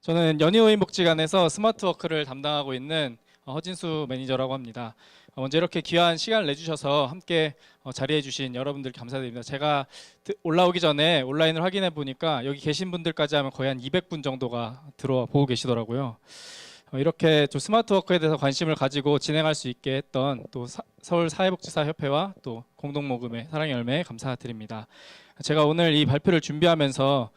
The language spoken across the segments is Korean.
저는 연희노인복지관에서 스마트워크를 담당하고 있는 어, 허진수 매니저라고 합니다. 어, 먼저 이렇게 귀한 시간을 내주셔서 함께 어, 자리해주신 여러분들 감사드립니다. 제가 드- 올라오기 전에 온라인을 확인해 보니까 여기 계신 분들까지 하면 거의 한 200분 정도가 들어와 보고 계시더라고요. 어, 이렇게 좀 스마트워크에 대해서 관심을 가지고 진행할 수 있게 했던 또 사- 서울 사회복지사 협회와 또 공동모금회 사랑의 열매 감사드립니다. 제가 오늘 이 발표를 준비하면서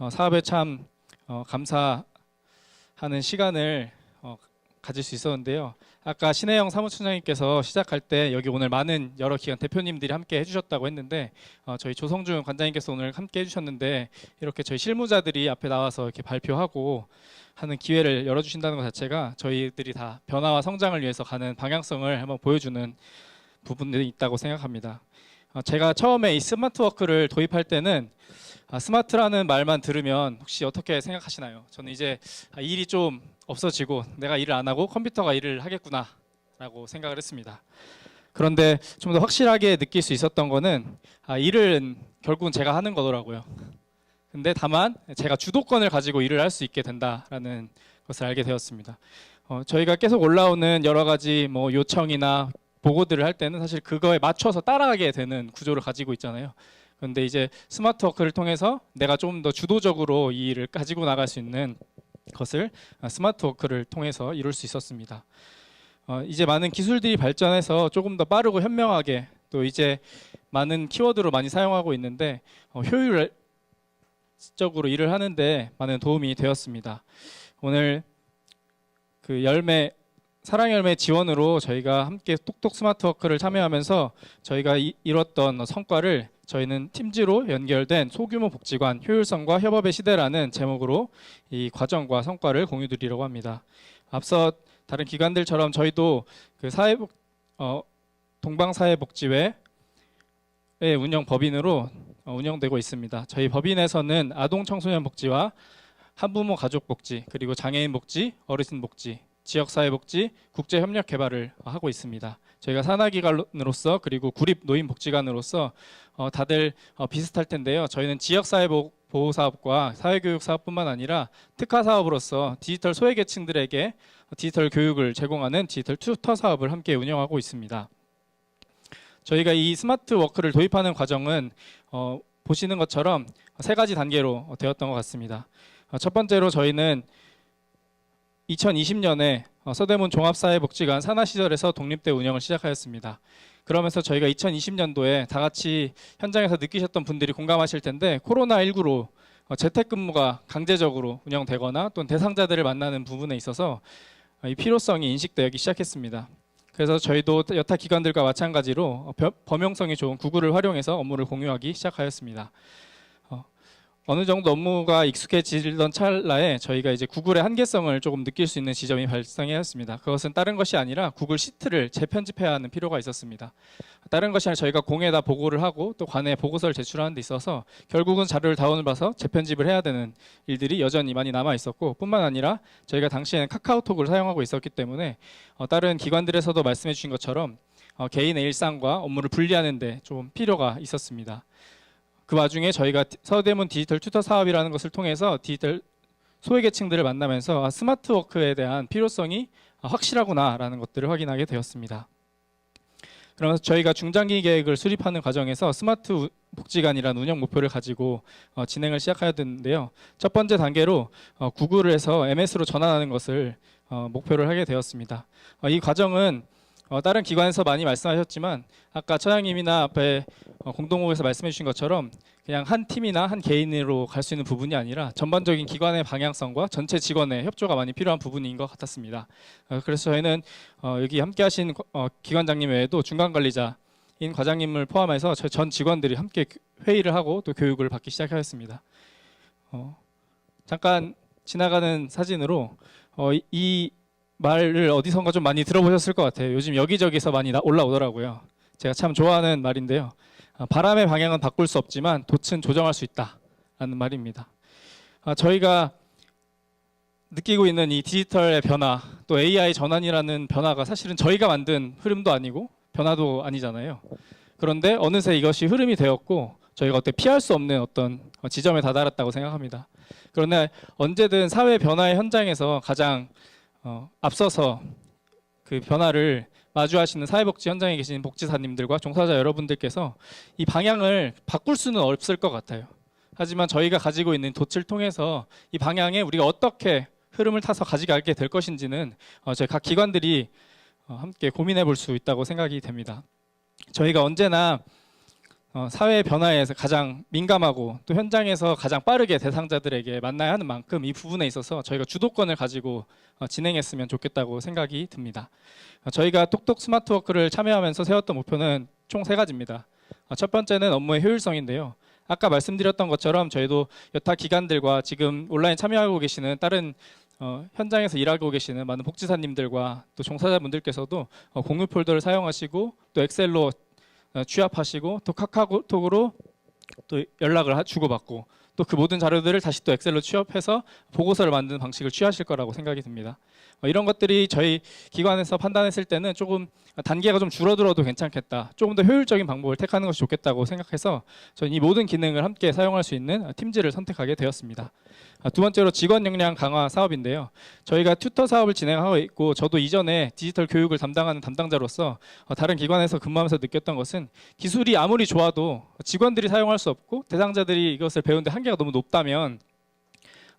어, 사업에 참 어, 감사하는 시간을 어, 가질 수 있었는데요. 아까 신혜영 사무총장님께서 시작할 때 여기 오늘 많은 여러 기관 대표님들이 함께 해주셨다고 했는데 어, 저희 조성준 관장님께서 오늘 함께 해주셨는데 이렇게 저희 실무자들이 앞에 나와서 이렇게 발표하고 하는 기회를 열어주신다는 것 자체가 저희들이 다 변화와 성장을 위해서 가는 방향성을 한번 보여주는 부분들이 있다고 생각합니다. 어, 제가 처음에 이 스마트워크를 도입할 때는 아, 스마트라는 말만 들으면 혹시 어떻게 생각하시나요? 저는 이제 아, 일이 좀 없어지고 내가 일을 안 하고 컴퓨터가 일을 하겠구나라고 생각을 했습니다. 그런데 좀 더 확실하게 느낄 수 있었던 거는 아, 일은 결국은 제가 하는 거더라고요. 근데 다만 제가 주도권을 가지고 일을 할 수 있게 된다라는 것을 알게 되었습니다. 어, 저희가 계속 올라오는 여러 가지 뭐 요청이나 보고들을 할 때는 사실 그거에 맞춰서 따라가게 되는 구조를 가지고 있잖아요. 그런데 이제 스마트 워크를 통해서 내가 좀 더 주도적으로 이 일을 가지고 나갈 수 있는 것을 아, 스마트 워크를 통해서 이룰 수 있었습니다. 어, 이제 많은 기술들이 발전해서 조금 더 빠르고 현명하게 또 이제 많은 키워드로 많이 사용하고 있는데 어, 효율적으로 일을 하는데 많은 도움이 되었습니다. 오늘 그 열매 사랑 열매 지원으로 저희가 함께 똑똑 스마트워크를 참여하면서 저희가 이, 이뤘던 성과를 저희는 팀지로 연결된 소규모 복지관 효율성과 협업의 시대라는 제목으로 이 과정과 성과를 공유드리려고 합니다. 앞서 다른 기관들처럼 저희도 그 사회복 어, 동방사회복지회 의 운영 법인으로 어, 운영되고 있습니다. 저희 법인에서는 아동 청소년 복지와 한부모 가족 복지 그리고 장애인 복지, 어르신 복지, 지역 사회 복지, 국제 협력 개발을 하고 있습니다. 저희가 산하기관으로서 그리고 구립 노인 복지관으로서 어, 다들 어, 비슷할 텐데요. 저희는 지역 사회 보호 사업과 사회교육 사업뿐만 아니라 특화 사업으로서 디지털 소외계층들에게 디지털 교육을 제공하는 디지털 튜터 사업을 함께 운영하고 있습니다. 저희가 이 스마트 워크를 도입하는 과정은 어, 보시는 것처럼 세 가지 단계로 되었던 것 같습니다. 어, 첫 번째로 저희는 2020년에 어, 서대문 종합사회복지관 산하 시절에서 독립대 운영을 시작하였습니다. 그러면서 저희가 2020년도에 다 같이 현장에서 느끼셨던 분들이 공감하실 텐데 코로나19로 어, 재택근무가 강제적으로 운영되거나 또는 대상자들을 만나는 부분에 있어서 어, 이 필요성이 인식되기 시작했습니다. 그래서 저희도 여타 기관들과 마찬가지로 범용성이 좋은 구글을 활용해서 업무를 공유하기 시작하였습니다. 어, 어느 정도 업무가 익숙해지던 찰나에 저희가 이제 구글의 한계성을 조금 느낄 수 있는 지점이 발생하였습니다. 그것은 다른 것이 아니라 구글 시트를 재편집해야 하는 필요가 있었습니다. 다른 것이 아니라 저희가 공에다 보고를 하고 또 관에 보고서를 제출하는 데 있어서 결국은 자료를 다운을 받아서 재편집을 해야 되는 일들이 여전히 많이 남아 있었고 뿐만 아니라 저희가 당시에는 카카오톡을 사용하고 있었기 때문에 어, 다른 기관들에서도 말씀해 주신 것처럼 어, 개인의 일상과 업무를 분리하는 데 좀 필요가 있었습니다. 그 와중에 저희가 디- 서대문 디지털 튜터 사업이라는 것을 통해서 디지털 소외계층들을 만나면서 아, 스마트워크에 대한 필요성이 아, 확실하구나라는 것들을 확인하게 되었습니다. 그러면서 저희가 중장기 계획을 수립하는 과정에서 스마트 우- 복지관이라는 운영 목표를 가지고 어, 진행을 시작하였는데요. 첫 번째 단계로 어, 구글을 해서 MS로 전환하는 것을 어, 목표를 하게 되었습니다. 어, 이 과정은 어, 다른 기관에서 많이 말씀하셨지만 아까 처장님이나 앞에 어, 공동호에서 말씀해 주신 것처럼 그냥 한 팀이나 한 개인으로 갈 수 있는 부분이 아니라 전반적인 기관의 방향성과 전체 직원의 협조가 많이 필요한 부분인 것 같았습니다. 어, 그래서 저희는 어, 여기 함께 하신 어, 기관장님 외에도 중간 관리자 인 과장님을 포함해서 전 직원들이 함께 교- 회의를 하고 또 교육을 받기 시작하였습니다. 어, 잠깐 지나가는 사진으로 어, 이- 이 말을 어디선가 좀 많이 들어보셨을 것 같아요. 요즘 여기저기서 많이 나- 올라오더라고요. 제가 참 좋아하는 말인데요. 아, 바람의 방향은 바꿀 수 없지만 돛은 조정할 수 있다라는 말입니다. 아, 저희가 느끼고 있는 이 디지털의 변화, 또 AI 전환이라는 변화가 사실은 저희가 만든 흐름도 아니고 변화도 아니잖아요. 그런데 어느새 이것이 흐름이 되었고 저희가 어떻게 피할 수 없는 어떤 지점에 다다랐다고 생각합니다. 그러나 언제든 사회 변화의 현장에서 가장 어, 앞서서 그 변화를 마주하시는 사회복지 현장에 계신 복지사님들과 종사자 여러분들께서 이 방향을 바꿀 수는 없을 것 같아요. 하지만 저희가 가지고 있는 돛을 통해서 이 방향에 우리가 어떻게 흐름을 타서 가져가게 될 것인지는 어, 저희 각 기관들이 어, 함께 고민해 볼 수 있다고 생각이 됩니다. 저희가 언제나 어, 사회 변화에 가장 민감하고 또 현장에서 가장 빠르게 대상자들에게 만나야 하는 만큼 이 부분에 있어서 저희가 주도권을 가지고 어, 진행했으면 좋겠다고 생각이 듭니다. 어, 저희가 톡톡 스마트워크를 참여하면서 세웠던 목표는 총 세 가지입니다. 어, 첫 번째는 업무의 효율성인데요. 아까 말씀드렸던 것처럼 저희도 여타 기관들과 지금 온라인 참여하고 계시는 다른 어, 현장에서 일하고 계시는 많은 복지사님들과 또 종사자분들께서도 어, 공유 폴더를 사용하시고 또 엑셀로 어, 취합하시고 또 카카오톡으로 또 연락을 하- 주고받고 또 그 모든 자료들을 다시 또 엑셀로 취합해서 보고서를 만드는 방식을 취하실 거라고 생각이 듭니다. 어, 이런 것들이 저희 기관에서 판단했을 때는 조금 단계가 좀 줄어들어도 괜찮겠다. 조금 더 효율적인 방법을 택하는 것이 좋겠다고 생각해서 저는 이 모든 기능을 함께 사용할 수 있는 팀즈를 선택하게 되었습니다. 아, 두 번째로 직원 역량 강화 사업인데요. 저희가 튜터 사업을 진행하고 있고 저도 이전에 디지털 교육을 담당하는 담당자로서 어, 다른 기관에서 근무하면서 느꼈던 것은 기술이 아무리 좋아도 직원들이 사용할 수 없고 대상자들이 이것을 배우는데 한계가 너무 높다면 어,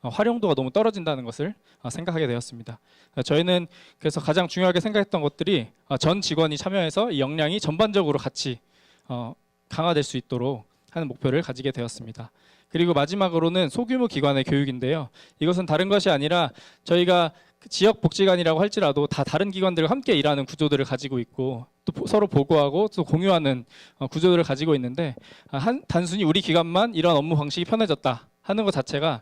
활용도가 너무 떨어진다는 것을 어, 생각하게 되었습니다. 어, 저희는 그래서 가장 중요하게 생각했던 것들이 어, 전 직원이 참여해서 이 역량이 전반적으로 같이 어, 강화될 수 있도록 하는 목표를 가지게 되었습니다. 그리고 마지막으로는 소규모 기관의 교육인데요. 이것은 다른 것이 아니라 저희가 그 지역 복지관이라고 할지라도 다 다른 기관들과 함께 일하는 구조들을 가지고 있고 또 보- 서로 보고하고 또 공유하는 어, 구조들을 가지고 있는데 아, 한 단순히 우리 기관만 이런 업무 방식이 편해졌다 하는 것 자체가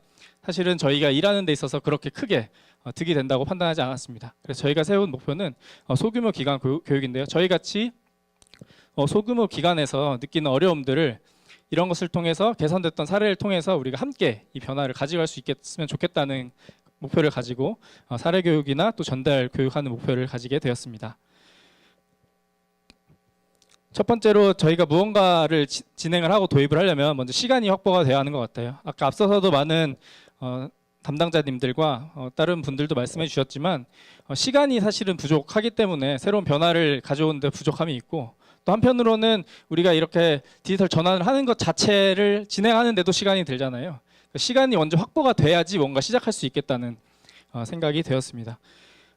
사실은 저희가 일하는 데 있어서 그렇게 크게 어, 득이 된다고 판단하지 않았습니다. 그래서 저희가 세운 목표는 어, 소규모 기관 교- 교육인데요. 저희 같이 어, 소규모 기관에서 느끼는 어려움들을 이런 것을 통해서 개선됐던 사례를 통해서 우리가 함께 이 변화를 가져갈 수 있겠으면 좋겠다는 목표를 가지고 어, 사례 교육이나 또 전달 교육하는 목표를 가지게 되었습니다. 첫 번째로 저희가 무언가를 지- 진행을 하고 도입을 하려면 먼저 시간이 확보가 돼야 하는 것 같아요. 아까 앞서서도 많은 어, 담당자님들과 어, 다른 분들도 말씀해 주셨지만 어, 시간이 사실은 부족하기 때문에 새로운 변화를 가져오는데 부족함이 있고 또 한편으로는 우리가 이렇게 디지털 전환을 하는 것 자체를 진행하는데도 시간이 들잖아요. 그 시간이 먼저 확보가 돼야지 뭔가 시작할 수 있겠다는 어, 생각이 되었습니다.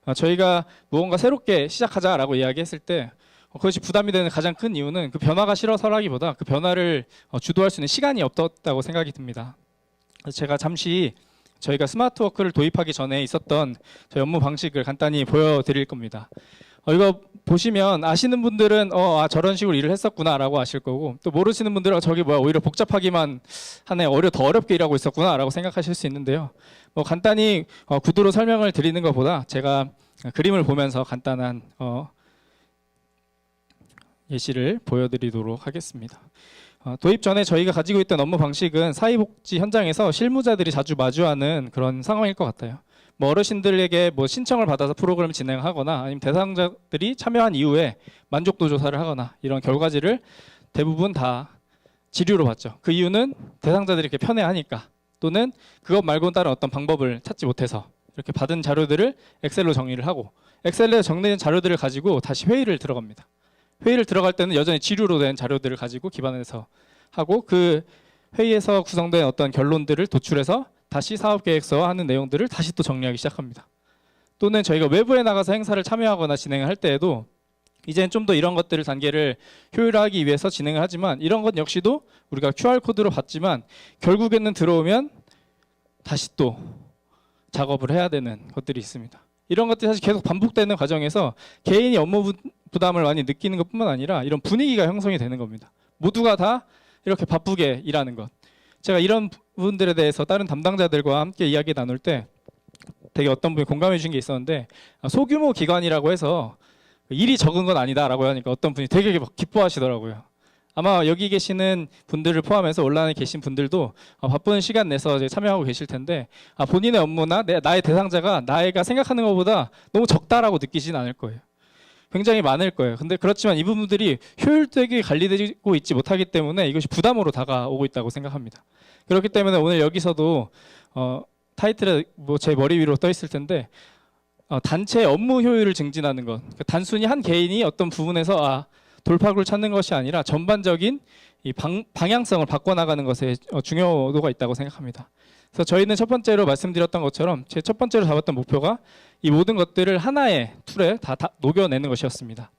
어, 저희가 무언가 새롭게 시작하자라고 이야기했을 때 어, 그것이 부담이 되는 가장 큰 이유는 그 변화가 싫어서라기보다 그 변화를 어, 주도할 수 있는 시간이 없었다고 생각이 듭니다. 제가 잠시 저희가 스마트워크를 도입하기 전에 있었던 저희 업무 방식을 간단히 보여드릴 겁니다. 어, 이거 보시면 아시는 분들은 어, 아, 저런 식으로 일을 했었구나라고 아실 거고 또 모르시는 분들은 어, 저기 뭐야 오히려 복잡하기만 하네 어려 더 어렵게 일하고 있었구나라고 생각하실 수 있는데요. 뭐 간단히 어, 구두로 설명을 드리는 것보다 제가 그림을 보면서 간단한 어, 예시를 보여드리도록 하겠습니다. 어, 도입 전에 저희가 가지고 있던 업무 방식은 사회복지 현장에서 실무자들이 자주 마주하는 그런 상황일 것 같아요. 뭐 어르신들에게 뭐 신청을 받아서 프로그램을 진행하거나 아니면 대상자들이 참여한 이후에 만족도 조사를 하거나 이런 결과지를 대부분 다 지류로 받죠. 그 이유는 대상자들이 이렇게 편해하니까 또는 그것 말고는 다른 어떤 방법을 찾지 못해서 이렇게 받은 자료들을 엑셀로 정리를 하고 엑셀에 정리된 자료들을 가지고 다시 회의를 들어갑니다. 회의를 들어갈 때는 여전히 지류로 된 자료들을 가지고 기반해서 하고 그 회의에서 구성된 어떤 결론들을 도출해서 다시 사업 계획서와 하는 내용들을 다시 또 정리하기 시작합니다. 또는 저희가 외부에 나가서 행사를 참여하거나 진행을 할 때에도 이제는 좀 더 이런 것들을 단계를 효율화하기 위해서 진행을 하지만 이런 것 역시도 우리가 QR 코드로 받지만 결국에는 들어오면 다시 또 작업을 해야 되는 것들이 있습니다. 이런 것들이 사실 계속 반복되는 과정에서 개인이 업무 부- 부담을 많이 느끼는 것뿐만 아니라 이런 분위기가 형성이 되는 겁니다. 모두가 다 이렇게 바쁘게 일하는 것. 제가 이런 부분들에 대해서 다른 담당자들과 함께 이야기 나눌 때 되게 어떤 분이 공감해 주신 게 있었는데 아, 소규모 기관이라고 해서 일이 적은 건 아니다라고 하니까 어떤 분이 되게 막 기뻐하시더라고요. 아마 여기 계시는 분들을 포함해서 온라인에 계신 분들도 아, 바쁜 시간 내서 참여하고 계실 텐데 아, 본인의 업무나 내, 나의 대상자가 나이가 생각하는 것보다 너무 적다라고 느끼진 않을 거예요. 굉장히 많을 거예요. 근데 그렇지만 이 부분들이 효율되게 관리되고 있지 못하기 때문에 이것이 부담으로 다가오고 있다고 생각합니다. 그렇기 때문에 오늘 여기서도 어, 타이틀에 뭐 제 머리 위로 떠 있을 텐데 어, 단체 업무 효율을 증진하는 것. 그러니까 단순히 한 개인이 어떤 부분에서 아, 돌파구를 찾는 것이 아니라 전반적인 이 방, 방향성을 바꿔나가는 것에 어, 중요도가 있다고 생각합니다. 그래서 저희는 첫 번째로 말씀드렸던 것처럼 제 첫 번째로 잡았던 목표가 이 모든 것들을 하나의 툴에 다, 다 녹여내는 것이었습니다.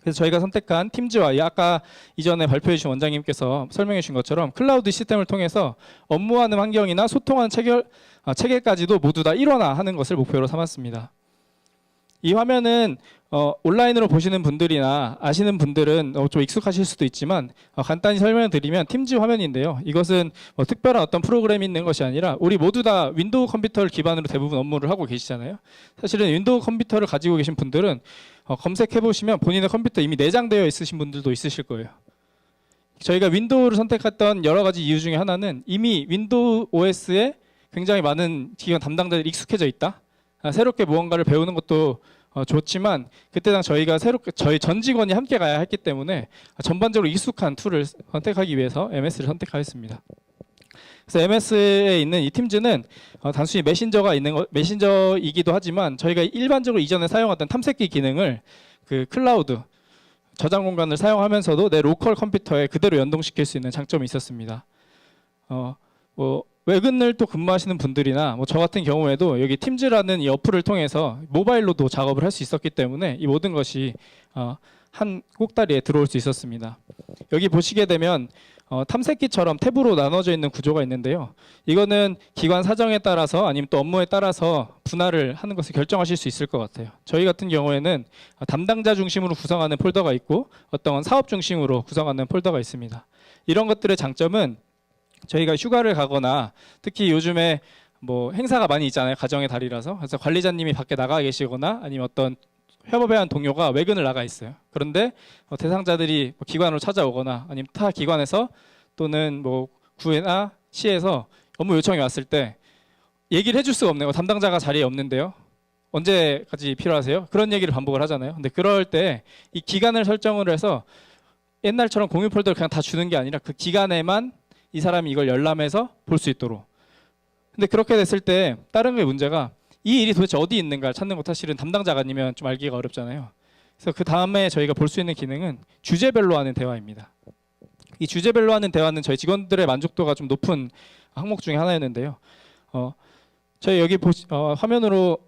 그래서 저희가 선택한 팀즈와 이 아까 이전에 발표해 주신 원장님께서 설명해 주신 것처럼 클라우드 시스템을 통해서 업무하는 환경이나 소통하는 체결, 아, 체계까지도 모두 다 일원화하는 것을 목표로 삼았습니다. 이 화면은 어, 온라인으로 보시는 분들이나 아시는 분들은 어, 좀 익숙하실 수도 있지만 어, 간단히 설명을 드리면 팀즈 화면인데요. 이것은 뭐 특별한 어떤 프로그램이 있는 것이 아니라 우리 모두 다 윈도우 컴퓨터를 기반으로 대부분 업무를 하고 계시잖아요. 사실은 윈도우 컴퓨터를 가지고 계신 분들은 어, 검색해 보시면 본인의 컴퓨터 이미 내장되어 있으신 분들도 있으실 거예요. 저희가 윈도우를 선택했던 여러 가지 이유 중에 하나는 이미 윈도우 OS에 굉장히 많은 기관 담당자들이 익숙해져 있다. 아, 새롭게 무언가를 배우는 것도 어, 좋지만 그때 당 저희가 새롭게 저희 전 직원이 함께 가야 했기 때문에 전반적으로 익숙한 툴을 선택하기 위해서 MS를 선택하였습니다. 그래서 MS에 있는 이 팀즈는 어, 단순히 메신저가 있는 거, 메신저이기도 하지만 저희가 일반적으로 이전에 사용하던 탐색기 기능을 그 클라우드 저장 공간을 사용하면서도 내 로컬 컴퓨터에 그대로 연동시킬 수 있는 장점이 있었습니다. 어, 뭐 외근을 또 근무하시는 분들이나 뭐 저 같은 경우에도 여기 팀즈라는 이 어플을 통해서 모바일로도 작업을 할 수 있었기 때문에 이 모든 것이 어, 한 꼭다리에 들어올 수 있었습니다. 여기 보시게 되면 어, 탐색기처럼 탭으로 나눠져 있는 구조가 있는데요. 이거는 기관 사정에 따라서 아니면 또 업무에 따라서 분할을 하는 것을 결정하실 수 있을 것 같아요. 저희 같은 경우에는 담당자 중심으로 구성하는 폴더가 있고 어떤 사업 중심으로 구성하는 폴더가 있습니다. 이런 것들의 장점은 저희가 휴가를 가거나 특히 요즘에 뭐 행사가 많이 있잖아요. 가정의 달이라서. 그래서 관리자님이 밖에 나가 계시거나 아니면 어떤 협업에 한 동료가 외근을 나가 있어요. 그런데 어, 대상자들이 뭐 기관으로 찾아오거나 아니면 타 기관에서 또는 뭐 구에나 시에서 업무 요청이 왔을 때 얘기를 해줄 수가 없네요. 담당자가 자리에 없는데요. 언제까지 필요하세요? 그런 얘기를 반복을 하잖아요. 근데 그럴 때 이 기간을 설정을 해서 옛날처럼 공유 폴더를 그냥 다 주는 게 아니라 그 기간에만 이 사람이 이걸 열람해서 볼 수 있도록. 근데 그렇게 됐을 때 다른 게 문제가 이 일이 도대체 어디 있는가 찾는 것 사실은 담당자가 아니면 좀 알기가 어렵잖아요. 그래서 그 다음에 저희가 볼 수 있는 기능은 주제별로 하는 대화입니다. 이 주제별로 하는 대화는 저희 직원들의 만족도가 좀 높은 항목 중에 하나였는데요. 어, 저희 여기 보시, 어, 화면으로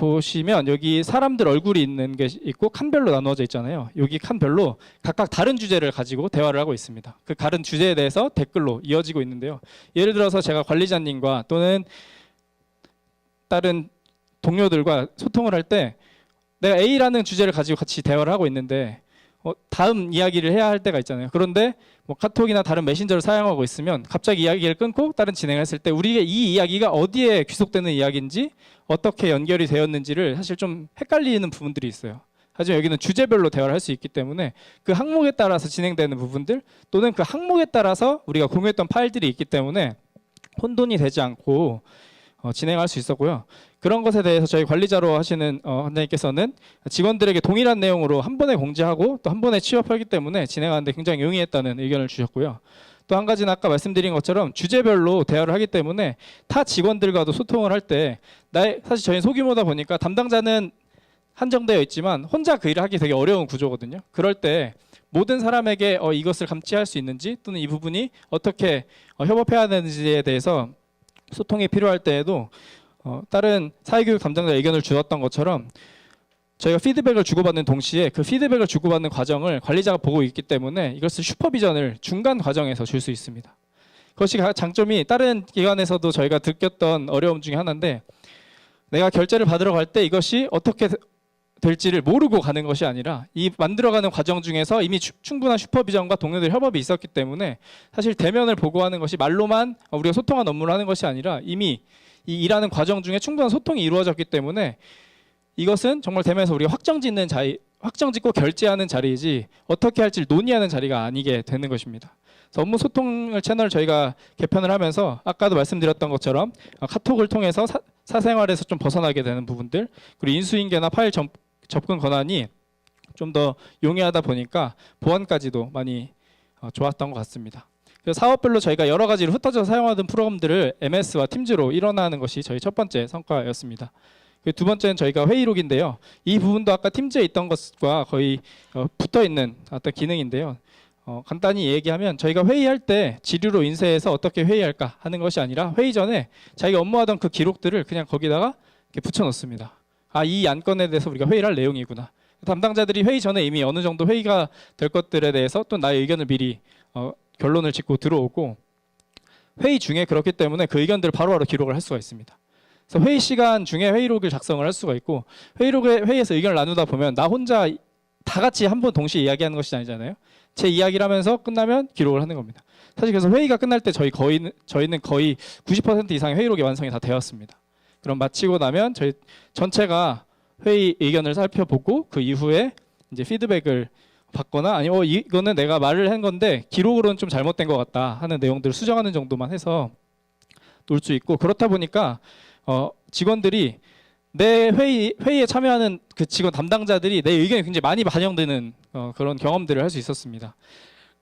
보시면 여기 사람들 얼굴이 있는 게 있고 칸별로 나누어져 있잖아요. 여기 칸별로 각각 다른 주제를 가지고 대화를 하고 있습니다. 그 다른 주제에 대해서 댓글로 이어지고 있는데요. 예를 들어서 제가 관리자님과 또는 다른 동료들과 소통을 할 때 내가 A라는 주제를 가지고 같이 대화를 하고 있는데 어, 다음 이야기를 해야 할 때가 있잖아요. 그런데 뭐 카톡이나 다른 메신저를 사용하고 있으면 갑자기 이야기를 끊고 다른 진행을 했을 때 우리의 이 이야기가 어디에 귀속되는 이야기인지 어떻게 연결이 되었는지를 사실 좀 헷갈리는 부분들이 있어요. 하지만 여기는 주제별로 대화를 할 수 있기 때문에 그 항목에 따라서 진행되는 부분들 또는 그 항목에 따라서 우리가 공유했던 파일들이 있기 때문에 혼돈이 되지 않고 어, 진행할 수 있었고요. 그런 것에 대해서 저희 관리자로 하시는 어, 원장님께서는 직원들에게 동일한 내용으로 한 번에 공지하고 또 한 번에 취업하기 때문에 진행하는데 굉장히 용이했다는 의견을 주셨고요. 또 한 가지는 아까 말씀드린 것처럼 주제별로 대화를 하기 때문에 타 직원들과도 소통을 할때 나의 사실 저희 소규모다 보니까 담당자는 한정되어 있지만 혼자 그 일을 하기 되게 어려운 구조거든요. 그럴 때 모든 사람에게 어, 이것을 감지할 수 있는지 또는 이 부분이 어떻게 어, 협업해야 되는지에 대해서 소통이 필요할 때에도 어, 다른 사회교육 담당자 의견을 주었던 것처럼 저희가 피드백을 주고받는 동시에 그 피드백을 주고받는 과정을 관리자가 보고 있기 때문에 이것을 슈퍼비전을 중간 과정에서 줄 수 있습니다. 그것이 가- 장점이 다른 기관에서도 저희가 느꼈던 어려움 중에 하나인데 내가 결제를 받으러 갈 때 이것이 어떻게 되- 될지를 모르고 가는 것이 아니라 이 만들어가는 과정 중에서 이미 추- 충분한 슈퍼비전과 동료들 협업이 있었기 때문에 사실 대면을 보고하는 것이 말로만 우리가 소통한 업무를 하는 것이 아니라 이미 이 일하는 과정 중에 충분한 소통이 이루어졌기 때문에 이것은 정말 대면에서 우리가 확정 짓는 자리, 확정 짓고 결제하는 자리이지 어떻게 할지를 논의하는 자리가 아니게 되는 것입니다. 업무 소통을 채널 저희가 개편을 하면서 아까도 말씀드렸던 것처럼 어, 카톡을 통해서 사, 사생활에서 좀 벗어나게 되는 부분들 그리고 인수인계나 파일 점- 접근 권한이 좀 더 용이하다 보니까 보안까지도 많이 어, 좋았던 것 같습니다. 사업별로 저희가 여러 가지로 흩어져 사용하던 프로그램들을 MS와 팀즈로 일어나는 것이 저희 첫 번째 성과였습니다. 그두 번째는 저희가 회의록인데요. 이 부분도 아까 팀즈에 있던 것과 거의 어, 붙어 있는 어떤 기능인데요. 어, 간단히 얘기하면 저희가 회의할 때 지류로 인쇄해서 어떻게 회의할까 하는 것이 아니라 회의 전에 자기가 업무하던 그 기록들을 그냥 거기다가 이렇게 붙여 놓습니다. 아, 이 안건에 대해서 우리가 회의를 할 내용이구나. 담당자들이 회의 전에 이미 어느 정도 회의가 될 것들에 대해서 또 나의 의견을 미리 어, 결론을 짓고 들어오고 회의 중에 그렇기 때문에 그 의견들을 바로바로 기록을 할 수가 있습니다. 그래서 회의 시간 중에 회의록을 작성을 할 수가 있고 회의록에 회의에서 의견을 나누다 보면 나 혼자 다 같이 한 번 동시에 이야기하는 것이 아니잖아요. 제 이야기를 하면서 끝나면 기록을 하는 겁니다. 사실 그래서 회의가 끝날 때 저희 거의 저희는 거의 90% 이상의 회의록이 완성이 다 되었습니다. 그럼 마치고 나면 저희 전체가 회의 의견을 살펴보고 그 이후에 이제 피드백을 받거나 아니 어 이거는 내가 말을 한 건데 기록으로는 좀 잘못된 것 같다 하는 내용들을 수정하는 정도만 해서 놀 수 있고 그렇다 보니까 어 직원들이 내 회의 회의에 참여하는 그 직원 담당자들이 내 의견이 굉장히 많이 반영되는 어, 그런 경험들을 할 수 있었습니다.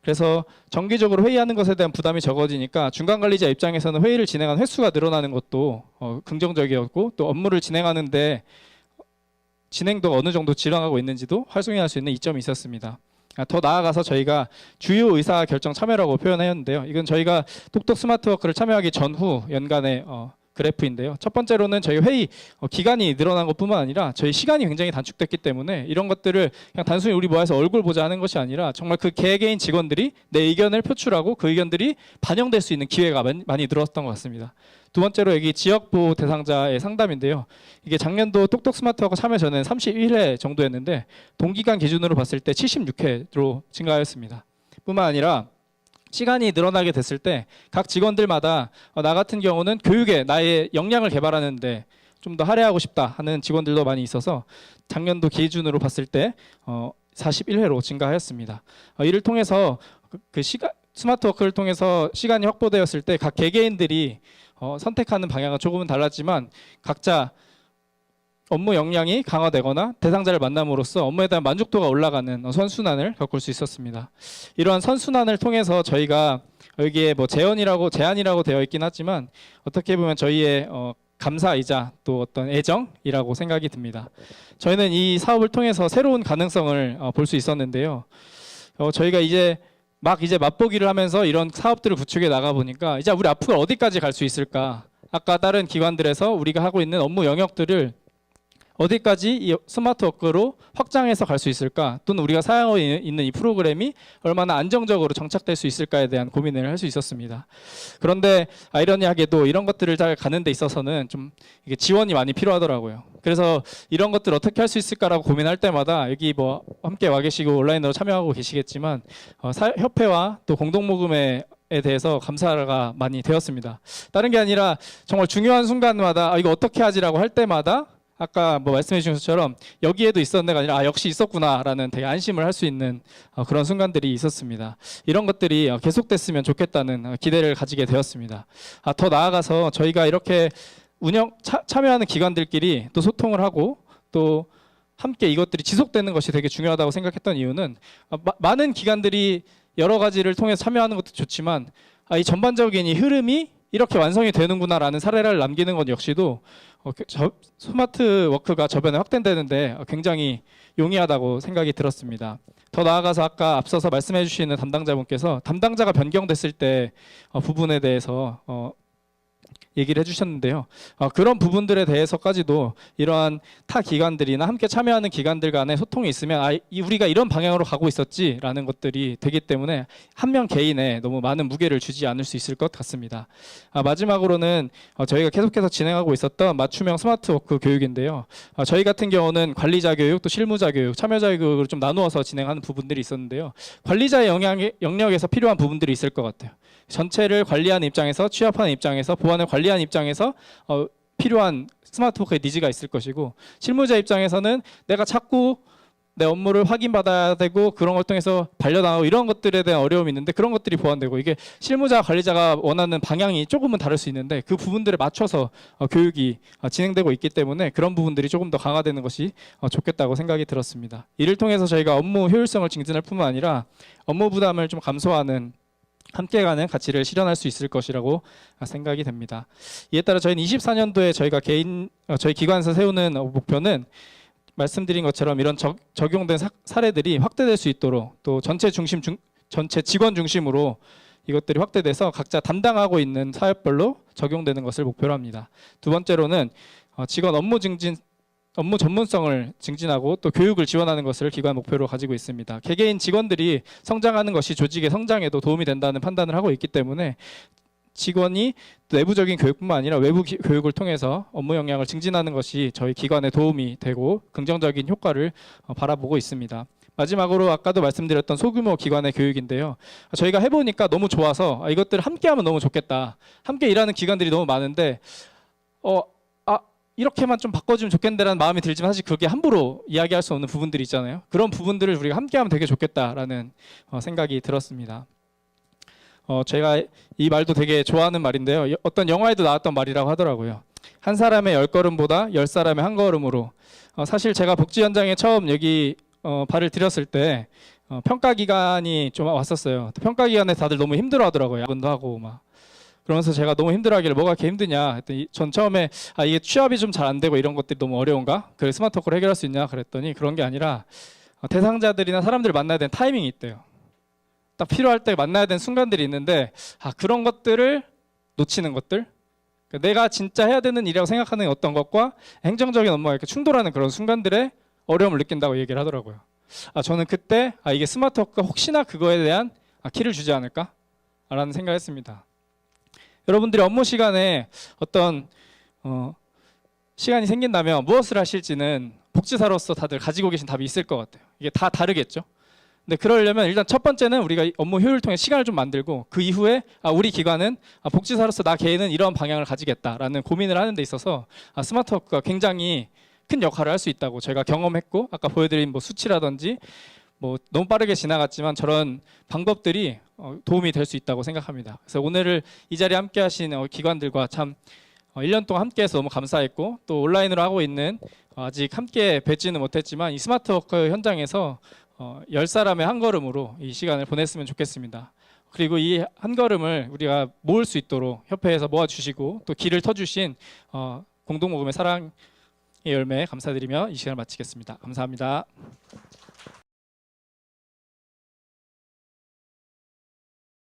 그래서 정기적으로 회의하는 것에 대한 부담이 적어지니까 중간 관리자 입장에서는 회의를 진행하는 횟수가 늘어나는 것도 어, 긍정적이었고 또 업무를 진행하는데 진행도 어느 정도 지령하고 있는지도 활성화할 수 있는 이점이 있었습니다. 아, 더 나아가서 저희가 주요 의사 결정 참여라고 표현하였는데요. 이건 저희가 똑똑 스마트워크를 참여하기 전후 연간의 어, 그래프인데요. 첫 번째로는 저희 회의 어, 기간이 늘어난 것뿐만 아니라 저희 시간이 굉장히 단축됐기 때문에 이런 것들을 그냥 단순히 우리 모여서 얼굴 보자 하는 것이 아니라 정말 그 개개인 직원들이 내 의견을 표출하고 그 의견들이 반영될 수 있는 기회가 많이- 늘었던 것 같습니다. 두 번째로 여기 지역보호 대상자의 상담인데요. 이게 작년도 똑똑 스마트워크 참여 전에는 31회 정도였는데 동기간 기준으로 봤을 때 76회로 증가하였습니다. 뿐만 아니라 시간이 늘어나게 됐을 때 각 직원들마다 어, 나 같은 경우는 교육에 나의 역량을 개발하는데 좀 더 할애하고 싶다 하는 직원들도 많이 있어서 작년도 기준으로 봤을 때 어, 41회로 증가하였습니다. 어, 이를 통해서 그, 그 시간 스마트 워크를 통해서 시간이 확보되었을 때 각 개개인들이 어, 선택하는 방향은 조금은 달랐지만 각자 업무 역량이 강화되거나 대상자를 만남으로써 업무에 대한 만족도가 올라가는 어, 선순환을 겪을 수 있었습니다. 이러한 선순환을 통해서 저희가 여기에 뭐 제언이라고 제안이라고 되어 있긴 하지만 어떻게 보면 저희의 어, 감사이자 또 어떤 애정이라고 생각이 듭니다. 저희는 이 사업을 통해서 새로운 가능성을 어, 볼수 있었는데요. 어, 저희가 이제 막 이제 맛보기를 하면서 이런 사업들을 구축해 나가 보니까 이제 우리 앞으로 어디까지 갈 수 있을까? 아까 다른 기관들에서 우리가 하고 있는 업무 영역들을 어디까지 이 스마트 워크로 확장해서 갈 수 있을까? 또는 우리가 사용하고 있는 이 프로그램이 얼마나 안정적으로 정착될 수 있을까에 대한 고민을 할 수 있었습니다. 그런데 아이러니하게도 이런 것들을 잘 가는 데 있어서는 좀 이게 지원이 많이 필요하더라고요. 그래서 이런 것들 어떻게 할 수 있을까라고 고민할 때마다 여기 뭐 함께 와 계시고 온라인으로 참여하고 계시겠지만 어, 사- 협회와 또 공동 모금에 에 대해서 감사가 많이 되었습니다. 다른 게 아니라 정말 중요한 순간마다 아, 이거 어떻게 하지라고 할 때마다 아까 뭐 말씀해 주신 것처럼 여기에도 있었는데가 아니라 아 역시 있었구나라는 되게 안심을 할 수 있는 어, 그런 순간들이 있었습니다. 이런 것들이 어, 계속됐으면 좋겠다는 어, 기대를 가지게 되었습니다. 아, 더 나아가서 저희가 이렇게 운영 차- 참여하는 기관들끼리 또 소통을 하고 또 함께 이것들이 지속되는 것이 되게 중요하다고 생각했던 이유는 어, 마- 많은 기관들이 여러 가지를 통해서 참여하는 것도 좋지만 아, 이 전반적인 이 흐름이 이렇게 완성이 되는구나라는 사례를 남기는 것 역시도 어, 그 저- 스마트 워크가 저변에 확대되는데 어, 굉장히 용이하다고 생각이 들었습니다. 더 나아가서 아까 앞서서 말씀해 주시는 담당자분께서 담당자가 변경됐을 때 어, 부분에 대해서 어, 얘기를 해주셨는데요. 어, 그런 부분들에 대해서까지도 이러한 타 기관들이나 함께 참여하는 기관들 간의 소통이 있으면 아, 이- 우리가 이런 방향으로 가고 있었지라는 것들이 되기 때문에 한 명 개인에 너무 많은 무게를 주지 않을 수 있을 것 같습니다. 아, 마지막으로는 어, 저희가 계속해서 진행하고 있었던 맞춤형 스마트워크 교육인데요. 어, 저희 같은 경우는 관리자 교육, 또 실무자 교육, 참여자 교육을 좀 나누어서 진행하는 부분들이 있었는데요. 관리자의 영향, 영역에서 필요한 부분들이 있을 것 같아요. 전체를 관리하는 입장에서 취업하는 입장에서 보안을 관리하는 입장에서 어, 필요한 스마트 워크의 니즈가 있을 것이고 실무자 입장에서는 내가 자꾸 내 업무를 확인받아야 되고 그런 걸 통해서 반려당하고 이런 것들에 대한 어려움이 있는데 그런 것들이 보완되고 이게 실무자 관리자가 원하는 방향이 조금은 다를 수 있는데 그 부분들에 맞춰서 어, 교육이 어, 진행되고 있기 때문에 그런 부분들이 조금 더 강화되는 것이 어, 좋겠다고 생각이 들었습니다. 이를 통해서 저희가 업무 효율성을 증진할 뿐만 아니라 업무 부담을 좀 감소하는 함께 가는 가치를 실현할 수 있을 것이라고 생각이 됩니다. 이에 따라 저희는 24년도에 저희가 개인 어, 저희 기관에서 세우는 어, 목표는 말씀드린 것처럼 이런 적, 적용된 사, 사례들이 확대될 수 있도록 또 전체 중심 중, 전체 직원 중심으로 이것들이 확대돼서 각자 담당하고 있는 사업별로 적용되는 것을 목표로 합니다. 두 번째로는 어, 직원 업무 증진 업무 전문성을 증진하고 또 교육을 지원하는 것을 기관 목표로 가지고 있습니다. 개개인 직원들이 성장하는 것이 조직의 성장에도 도움이 된다는 판단을 하고 있기 때문에 직원이 내부적인 교육뿐만 아니라 외부 기- 교육을 통해서 업무 역량을 증진하는 것이 저희 기관에 도움이 되고 긍정적인 효과를 어, 바라보고 있습니다. 마지막으로 아까도 말씀드렸던 소규모 기관의 교육인데요. 저희가 해보니까 너무 좋아서 아, 이것들 함께하면 너무 좋겠다. 함께 일하는 기관들이 너무 많은데 어, 아 이렇게만 좀 바꿔주면 좋겠는데라는 마음이 들지만 사실 그게 함부로 이야기할 수 없는 부분들이 있잖아요. 그런 부분들을 우리가 함께하면 되게 좋겠다라는 어, 생각이 들었습니다. 어, 제가 이 말도 되게 좋아하는 말인데요. 여- 어떤 영화에도 나왔던 말이라고 하더라고요. 한 사람의 열 걸음보다 열 사람의 한 걸음으로. 어, 사실 제가 복지 현장에 처음 여기 어, 발을 들였을 때 어, 평가 기간이 좀 왔었어요. 평가 기간에 다들 너무 힘들어 하더라고요. 야근도 하고 막. 그러면서 제가 너무 힘들어하길래 뭐가 이렇게 힘드냐 했더니 전 처음에 아 이게 취업이 좀 잘 안 되고 이런 것들이 너무 어려운가? 그래 스마트 워크를 해결할 수 있냐 그랬더니 그런 게 아니라 어, 대상자들이나 사람들을 만나야 되는 타이밍이 있대요. 딱 필요할 때 만나야 되는 순간들이 있는데 아 그런 것들을 놓치는 것들 그러니까 내가 진짜 해야 되는 일이라고 생각하는 어떤 것과 행정적인 업무가 이렇게 충돌하는 그런 순간들에 어려움을 느낀다고 얘기를 하더라고요. 아 저는 그때 아 이게 스마트 워크가 혹시나 그거에 대한 아, 키를 주지 않을까라는 생각했습니다. 여러분들이 업무 시간에 어떤 어, 시간이 생긴다면 무엇을 하실지는 복지사로서 다들 가지고 계신 답이 있을 것 같아요. 이게 다 다르겠죠. 근데 그러려면 일단 첫 번째는 우리가 이 업무 효율을 통해 시간을 좀 만들고 그 이후에 아, 우리 기관은 아, 복지사로서 나 개인은 이런 방향을 가지겠다라는 고민을 하는 데 있어서 아, 스마트워크가 굉장히 큰 역할을 할 수 있다고 저희가 경험했고 아까 보여드린 뭐 수치라든지 뭐 너무 빠르게 지나갔지만 저런 방법들이 어, 도움이 될 수 있다고 생각합니다. 그래서 오늘을 이 자리에 함께 하신 어, 기관들과 참 어, 1년 동안 함께해서 너무 감사했고 또 온라인으로 하고 있는 어, 아직 함께 뵙지는 못했지만 이 스마트워크 현장에서 어, 열 사람의 한 걸음으로 이 시간을 보냈으면 좋겠습니다. 그리고 이 한 걸음을 우리가 모을 수 있도록 협회에서 모아주시고 또 길을 터주신 어, 공동 모금의 사랑의 열매 감사드리며 이 시간을 마치겠습니다. 감사합니다.